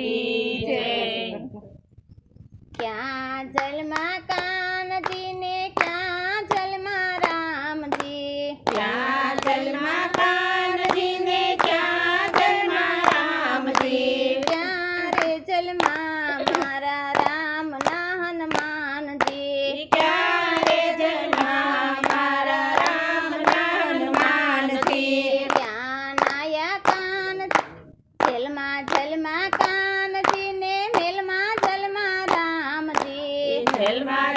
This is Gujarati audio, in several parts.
કી જય. ક્યાં જલમાં કા selva.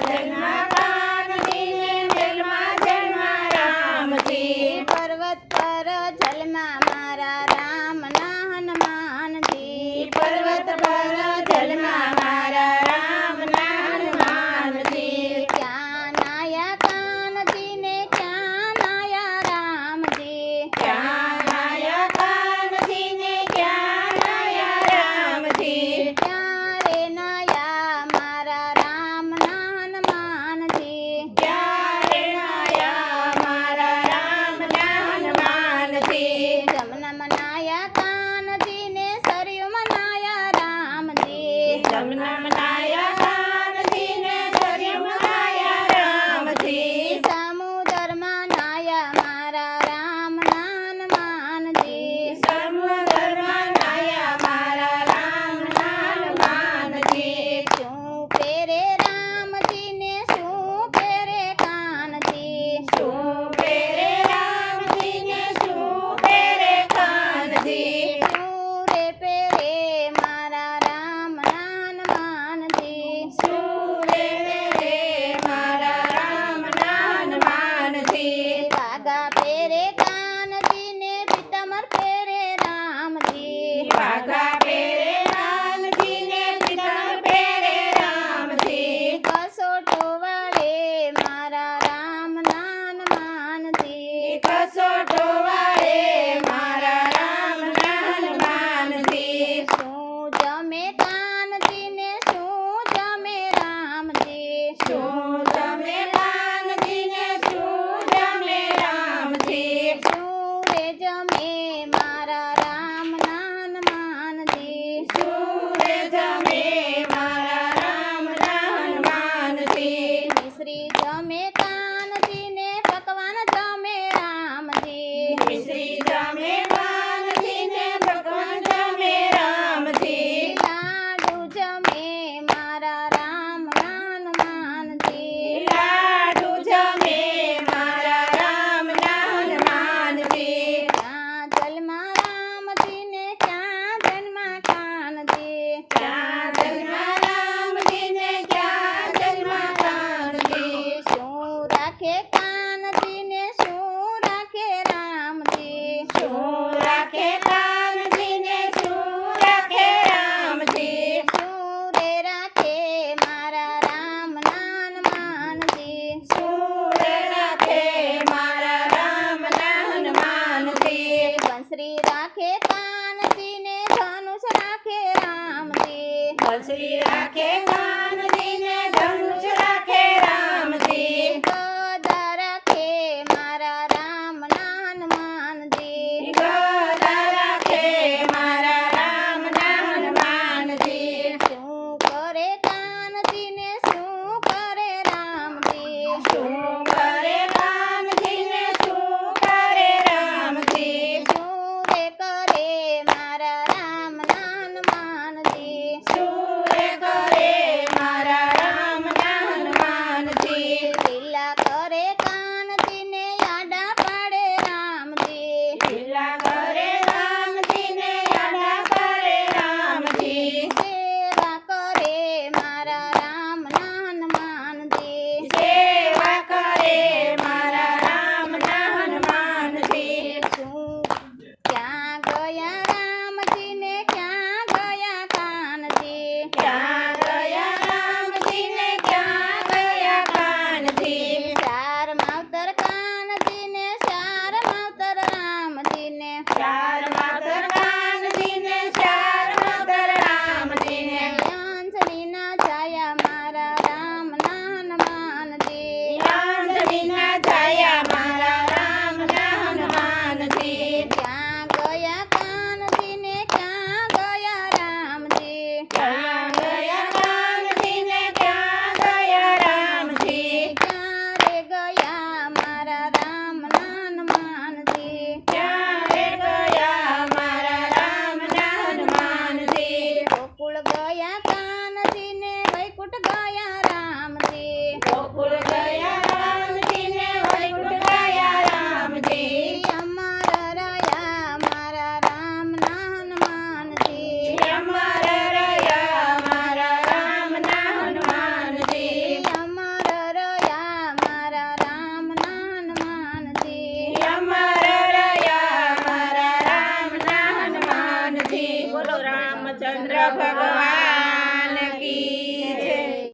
Namah Namah હંસરી રાખે કાનજી ને ધનુષ રાખે રામજી. હંસરી રાખે કાન ગયા તા નથી ને વૈકુટ ગયા